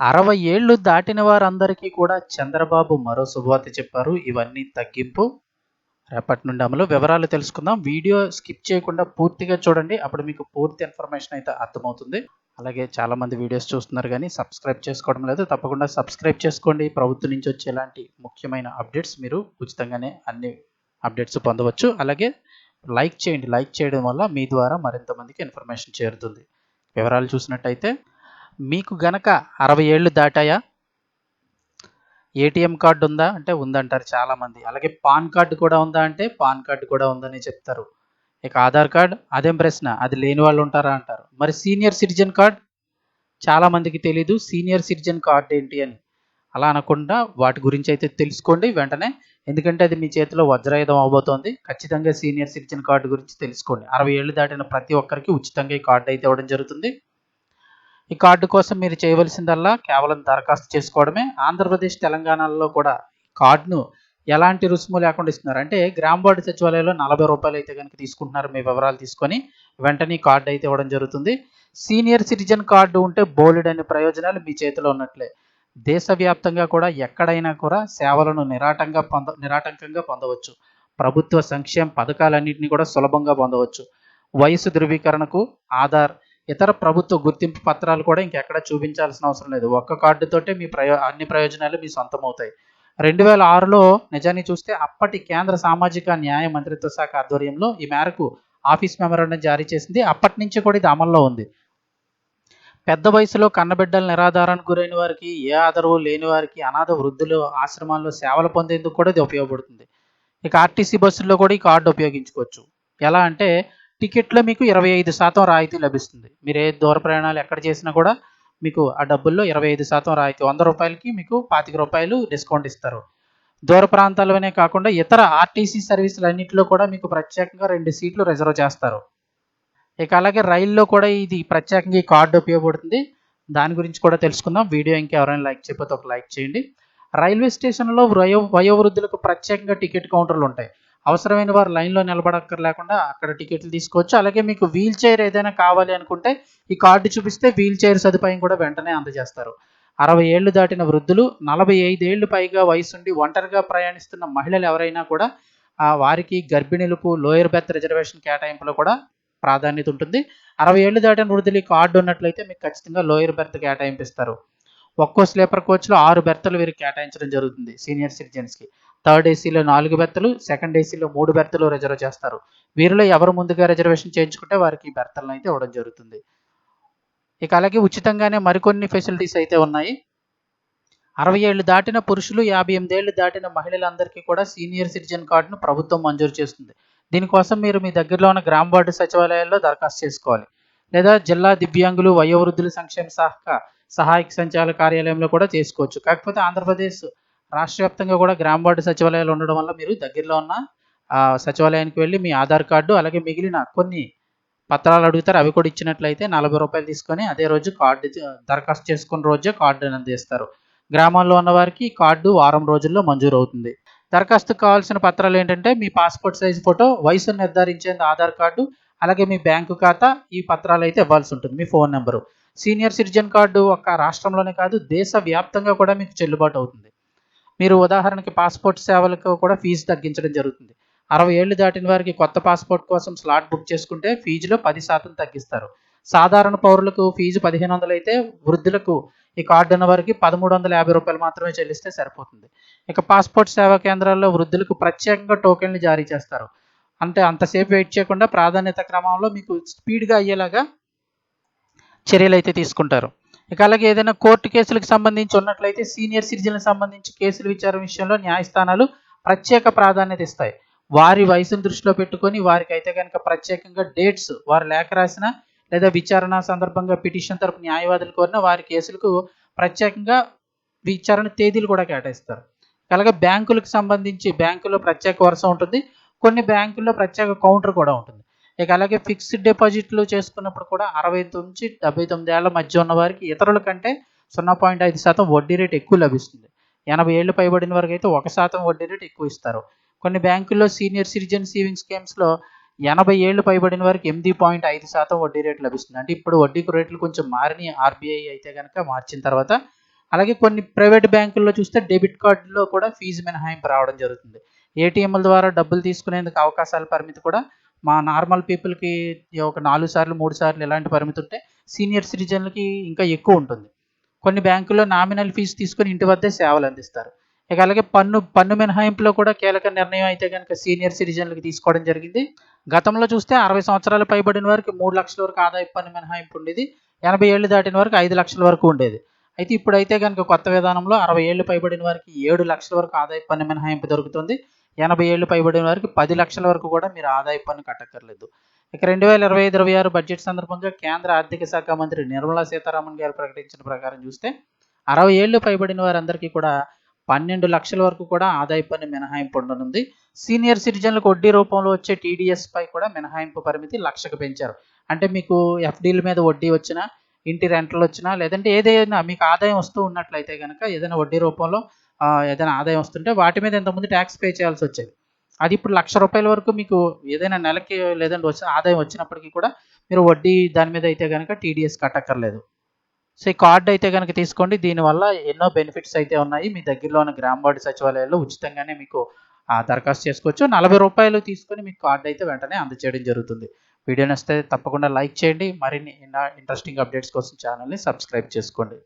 అరవై ఏళ్ళు దాటిన వారందరికీ కూడా చంద్రబాబు మరో శుభవార్త చెప్పారు. ఇవన్నీ తగ్గింపు. రేపటి నుండి అమలు. వివరాలు తెలుసుకుందాం. వీడియో స్కిప్ చేయకుండా పూర్తిగా చూడండి. అప్పుడు మీకు పూర్తి ఇన్ఫర్మేషన్ అయితే అర్థమవుతుంది. అలాగే చాలామంది వీడియోస్ చూస్తున్నారు కానీ సబ్స్క్రైబ్ చేసుకోవడం లేదు. తప్పకుండా సబ్స్క్రైబ్ చేసుకోండి. ప్రభుత్వం నుంచి వచ్చే ఇలాంటి ముఖ్యమైన అప్డేట్స్ మీరు ఉచితంగానే అన్ని అప్డేట్స్ పొందవచ్చు. అలాగే లైక్ చేయండి. లైక్ చేయడం వల్ల మీ ద్వారా మరింత మందికి ఇన్ఫర్మేషన్ చేరుతుంది. వివరాలు చూసినట్టయితే మీకు గనక అరవై ఏళ్ళు దాటాయా? ఏటీఎం కార్డు ఉందా? అంటే ఉందంటారు చాలామంది. అలాగే పాన్ కార్డు కూడా ఉందా అంటే పాన్ కార్డు కూడా ఉందని చెప్తారు. ఇక ఆధార్ కార్డ్ అదేం ప్రశ్న? అది లేని వాళ్ళు ఉంటారా అంటారు. మరి సీనియర్ సిటిజన్ కార్డ్? చాలామందికి తెలీదు. సీనియర్ సిటిజన్ కార్డ్ ఏంటి అని. అలా అనకుండా వాటి గురించి అయితే తెలుసుకోండి వెంటనే. ఎందుకంటే అది మీ చేతిలో వజ్రాయుధం అవబోతోంది. ఖచ్చితంగా సీనియర్ సిటిజన్ కార్డు గురించి తెలుసుకోండి. అరవై ఏళ్ళు దాటిన ప్రతి ఒక్కరికి ఉచితంగా ఈ కార్డు అయితే ఇవ్వడం జరుగుతుంది. ఈ కార్డు కోసం మీరు చేయవలసిందల్లా కేవలం దరఖాస్తు చేసుకోవడమే. ఆంధ్రప్రదేశ్ తెలంగాణలో కూడా కార్డును ఎలాంటి రుసుము లేకుండా ఇస్తున్నారు? అంటే గ్రామ వార్డు సచివాలయంలో నలభై రూపాయలు అయితే కనుక తీసుకుంటున్నారు మీ వివరాలు తీసుకొని వెంటనే కార్డు అయితే ఇవ్వడం జరుగుతుంది. సీనియర్ సిటిజన్ కార్డు ఉంటే బోలెడ్ అనే ప్రయోజనాలు మీ చేతిలో ఉన్నట్లే. దేశవ్యాప్తంగా కూడా ఎక్కడైనా కూడా సేవలను నిరాటంగా పొంద నిరాటంకంగా పొందవచ్చు. ప్రభుత్వ సంక్షేమ పథకాలన్నింటినీ కూడా సులభంగా పొందవచ్చు. వయసు ధృవీకరణకు ఆధార్ ఇతర ప్రభుత్వ గుర్తింపు పత్రాలు కూడా ఇంకెక్కడ చూపించాల్సిన అవసరం లేదు. ఒక్క కార్డుతోటే మీ ప్రయో అన్ని ప్రయోజనాలు మీ సొంతం అవుతాయి. రెండు వేల ఆరులో నిజాన్ని చూస్తే అప్పటి కేంద్ర సామాజిక న్యాయ మంత్రిత్వ శాఖ ఆధ్వర్యంలో ఈ మేరకు ఆఫీస్ మెమరాండం జారీ చేసింది. అప్పటి నుంచి కూడా ఇది అమల్లో ఉంది. పెద్ద వయసులో కన్నబిడ్డల నిరాధారానికి గురైన వారికి ఏ ఆదరవు లేని వారికి అనాథ వృద్ధులు ఆశ్రమాల్లో సేవలు పొందేందుకు కూడా ఇది ఉపయోగపడుతుంది. ఇక ఆర్టీసీ బస్సుల్లో కూడా ఈ కార్డు ఉపయోగించుకోవచ్చు. ఎలా అంటే టికెట్లో మీకు ఇరవై ఐదు శాతం రాయితీ లభిస్తుంది. మీరు ఏ దూర ప్రయాణాలు ఎక్కడ చేసినా కూడా మీకు ఆ డబ్బుల్లో ఇరవై ఐదు శాతం రాయితీ వంద రూపాయలకి మీకు పాతిక రూపాయలు డిస్కౌంట్ ఇస్తారు. దూర ప్రాంతాలనే కాకుండా ఇతర ఆర్టీసీ సర్వీసులు అన్నింటిలో కూడా మీకు ప్రత్యేకంగా రెండు సీట్లు రిజర్వ్ చేస్తారు. ఇక అలాగే రైల్లో కూడా ఇది ప్రత్యేకంగా ఈ కార్డు ఉపయోగపడుతుంది. దాని గురించి కూడా తెలుసుకుందాం. వీడియో ఇంకా ఎవరైనా లైక్ చేయకపోతే ఒక లైక్ చేయండి. రైల్వే స్టేషన్లో వయో వయోవృద్ధులకు ప్రత్యేకంగా టికెట్ కౌంటర్లు ఉంటాయి. అవసరమైన వారు లైన్లో నిలబడక్కర్ లేకుండా అక్కడ టికెట్లు తీసుకోవచ్చు. అలాగే మీకు వీల్ చైర్ ఏదైనా కావాలి అనుకుంటే ఈ కార్డు చూపిస్తే వీల్ చైర్ సదుపాయం కూడా వెంటనే అందజేస్తారు. అరవై ఏళ్ళు దాటిన వృద్ధులు నలభై ఐదేళ్ళు పైగా వయసుండి ఒంటరిగా ప్రయాణిస్తున్న మహిళలు ఎవరైనా కూడా ఆ వారికి గర్భిణులకు లోయర్ బెర్త్ రిజర్వేషన్ కేటాయింపులో కూడా ప్రాధాన్యత ఉంటుంది. అరవై ఏళ్ళు దాటిన వృద్ధులు ఈ కార్డు ఉన్నట్లయితే మీకు ఖచ్చితంగా లోయర్ బెర్త్ కేటాయింపు ఇస్తారు ఒక్కో స్లీపర్ కోచ్లో ఆరు బెర్తలు వీరికి కేటాయించడం జరుగుతుంది సీనియర్ సిటిజన్స్కి. థర్డ్ ఏసీలో నాలుగు బెర్తలు సెకండ్ ఏసీలో మూడు బెర్తలు రిజర్వ్ చేస్తారు. వీరిలో ఎవరు ముందుగా రిజర్వేషన్ చేయించుకుంటే వారికి బెర్తలను అయితే ఇవ్వడం జరుగుతుంది. ఇక అలాగే ఉచితంగానే మరికొన్ని ఫెసిలిటీస్ అయితే ఉన్నాయి. అరవై ఏళ్ళు దాటిన పురుషులు యాభై ఎనిమిది ఏళ్ళు దాటిన మహిళలందరికీ కూడా సీనియర్ సిటిజన్ కార్డును ప్రభుత్వం మంజూరు చేస్తుంది. దీనికోసం మీరు మీ దగ్గరలో ఉన్న గ్రామ వార్డు సచివాలయాల్లో దరఖాస్తు చేసుకోవాలి. లేదా జిల్లా దివ్యాంగులు వయోవృద్ధుల సంక్షేమ శాఖ సహాయక సంచాలక కార్యాలయంలో కూడా చేసుకోవచ్చు. కాకపోతే ఆంధ్రప్రదేశ్ రాష్ట్ర వ్యాప్తంగా కూడా గ్రామ వార్డు సచివాలయాలు ఉండడం వల్ల మీరు దగ్గరలో ఉన్న సచివాలయానికి వెళ్ళి మీ ఆధార్ కార్డు అలాగే మిగిలిన కొన్ని పత్రాలు అడుగుతారు. అవి కూడా ఇచ్చినట్లయితే నలభై రూపాయలు తీసుకొని అదే రోజు కార్డు దరఖాస్తు చేసుకున్న రోజే కార్డు అందిస్తారు. గ్రామాల్లో ఉన్న వారికి కార్డు వారం రోజుల్లో మంజూరు అవుతుంది దరఖాస్తు కావాల్సిన పత్రాలు ఏంటంటే మీ పాస్పోర్ట్ సైజ్ ఫోటో వయసును నిర్ధారించేందుకు ఆధార్ కార్డు అలాగే మీ బ్యాంకు ఖాతా ఈ పత్రాలు అయితే ఇవ్వాల్సి ఉంటుంది మీ phone number. Senior citizen card ఒక రాష్ట్రంలోనే కాదు దేశ వ్యాప్తంగా కూడా మీకు చెల్లుబాటు అవుతుంది. మీరు ఉదాహరణకి పాస్పోర్ట్ సేవలకు కూడా ఫీజు తగ్గించడం జరుగుతుంది. అరవై ఏళ్ళు దాటిన వారికి కొత్త పాస్పోర్ట్ కోసం స్లాట్ బుక్ చేసుకుంటే ఫీజులో పది శాతం తగ్గిస్తారు. సాధారణ పౌరులకు ఫీజు పదిహేను వందలు అయితే వృద్ధులకు ఈ కార్డు ఉన్న వారికి పదమూడు వందల యాభై రూపాయలు మాత్రమే చెల్లిస్తే సరిపోతుంది. ఇక పాస్పోర్ట్ సేవా కేంద్రాల్లో వృద్ధులకు ప్రత్యేకంగా టోకెన్లు జారీ చేస్తారు. అంటే అంతసేపు వెయిట్ చేయకుండా ప్రాధాన్యత క్రమంలో మీకు స్పీడ్గా అయ్యేలాగా చర్యలు అయితే తీసుకుంటారు. ఇక అలాగే ఏదైనా కోర్టు కేసులకు సంబంధించి ఉన్నట్లయితే సీనియర్ సిటిజన్లకు సంబంధించి కేసుల విచారణ విషయంలో న్యాయస్థానాలు ప్రత్యేక ప్రాధాన్యత ఇస్తాయి. వారి వయసును దృష్టిలో పెట్టుకొని వారికి అయితే కనుక ప్రత్యేకంగా డేట్స్ వారు లేఖ రాసిన లేదా విచారణ సందర్భంగా పిటిషన్ తరపు న్యాయవాదులు కోరిన వారి కేసులకు ప్రత్యేకంగా విచారణ తేదీలు కూడా కేటాయిస్తారు. అలాగే బ్యాంకులకు సంబంధించి బ్యాంకులో ప్రత్యేక వరుస ఉంటుంది. కొన్ని బ్యాంకుల్లో ప్రత్యేక కౌంటర్ కూడా ఉంటుంది. ఇక అలాగే ఫిక్స్డ్ డిపాజిట్లు చేసుకున్నప్పుడు కూడా అరవై నుంచి డెబ్బై తొమ్మిది ఏళ్ళ మధ్య ఉన్న వారికి ఇతరుల కంటే సున్నా పాయింట్ ఐదు శాతం వడ్డీ రేటు ఎక్కువ లభిస్తుంది. ఎనభై ఏళ్ళు పైబడిన వారికి అయితే ఒక శాతం వడ్డీ రేటు ఎక్కువ ఇస్తారు. కొన్ని బ్యాంకుల్లో సీనియర్ సిటిజన్ సేవింగ్ స్కీమ్స్లో ఎనభై ఏళ్ళు పైబడిన వారికి ఎనిమిది పాయింట్ ఐదు శాతం వడ్డీ రేటు లభిస్తుంది. అంటే ఇప్పుడు వడ్డీ రేట్లు కొంచెం మారినాయి. ఆర్బీఐ అయితే కనుక మార్చిన తర్వాత. అలాగే కొన్ని ప్రైవేట్ బ్యాంకుల్లో చూస్తే డెబిట్ కార్డులో కూడా ఫీజు మినహాయింపు రావడం జరుగుతుంది. ఏటీఎంల ద్వారా డబ్బులు తీసుకునేందుకు అవకాశాల పరిమితి కూడా మా నార్మల్ పీపుల్కి ఒక నాలుగు సార్లు మూడు సార్లు ఇలాంటి పరిమితి ఉంటే సీనియర్ సిటిజన్లకి ఇంకా ఎక్కువ ఉంటుంది. కొన్ని బ్యాంకుల్లో నామినల్ ఫీజు తీసుకొని ఇంటి వద్దే సేవలు అందిస్తారు. ఇక అలాగే పన్ను పన్ను మినహాయింపులో కూడా కీలక నిర్ణయం అయితే కనుక సీనియర్ సిటిజన్లకి తీసుకోవడం జరిగింది. గతంలో చూస్తే అరవై సంవత్సరాలు పైబడిన వారికి మూడు లక్షల వరకు ఆదాయ పన్ను మినహాయింపు ఉండేది. ఎనభై ఏళ్ళు దాటిన వరకు ఐదు లక్షల వరకు ఉండేది. అయితే ఇప్పుడైతే కనుక కొత్త విధానంలో అరవై ఏళ్ళు పైబడిన వారికి ఏడు లక్షల వరకు ఆదాయ పన్ను మినహాయింపు దొరుకుతుంది. ఎనభై ఏళ్ళు పైబడిన వారికి పది లక్షల వరకు కూడా మీరు ఆదాయ పన్ను కట్టక్కర్లేదు. ఇక రెండు వేల ఇరవై ఐదు ఇరవై ఆరు బడ్జెట్ సందర్భంగా కేంద్ర ఆర్థిక శాఖ మంత్రి నిర్మలా సీతారామన్ గారు ప్రకటించిన ప్రకారం చూస్తే అరవై ఏళ్ళు పైబడిన వారందరికీ కూడా పన్నెండు లక్షల వరకు కూడా ఆదాయ పన్ను మినహాయింపు ఉండనుంది. సీనియర్ సిటిజన్లకు వడ్డీ రూపంలో వచ్చే టీడీఎస్ పై కూడా మినహాయింపు పరిమితి లక్షకు పెంచారు. అంటే మీకు ఎఫ్డీల మీద వడ్డీ వచ్చినా ఇంటి రెంట్లు వచ్చినా లేదంటే ఏదైనా మీకు ఆదాయం వస్తూ ఉన్నట్లయితే కనుక ఏదైనా వడ్డీ రూపంలో ఏదైనా ఆదాయం వస్తుంటే వాటి మీద ఇంతకుముందు ట్యాక్స్ పే చేయాల్సి వచ్చేది. అది ఇప్పుడు లక్ష రూపాయల వరకు మీకు ఏదైనా నెలకి లేదంటే వచ్చి ఆదాయం వచ్చినప్పటికీ కూడా మీరు వడ్డీ దాని మీద అయితే కనుక టీడీఎస్ కట్టక్కర్లేదు. సో ఈ కార్డు అయితే కనుక తీసుకోండి. దీనివల్ల ఎన్నో బెనిఫిట్స్ అయితే ఉన్నాయి. మీ దగ్గరలో ఉన్న గ్రామ వార్డు సచివాలయాల్లో ఉచితంగానే మీకు దరఖాస్తు చేసుకోవచ్చు. నలభై రూపాయలు తీసుకొని మీకు కార్డు అయితే వెంటనే అందచేయడం జరుగుతుంది. వీడియో నచ్చితే తప్పకుండా లైక్ చేయండి. మరిన్ని ఇంట్రెస్టింగ్ అప్డేట్స్ కోసం ఛానల్ని సబ్స్క్రైబ్ చేసుకోండి.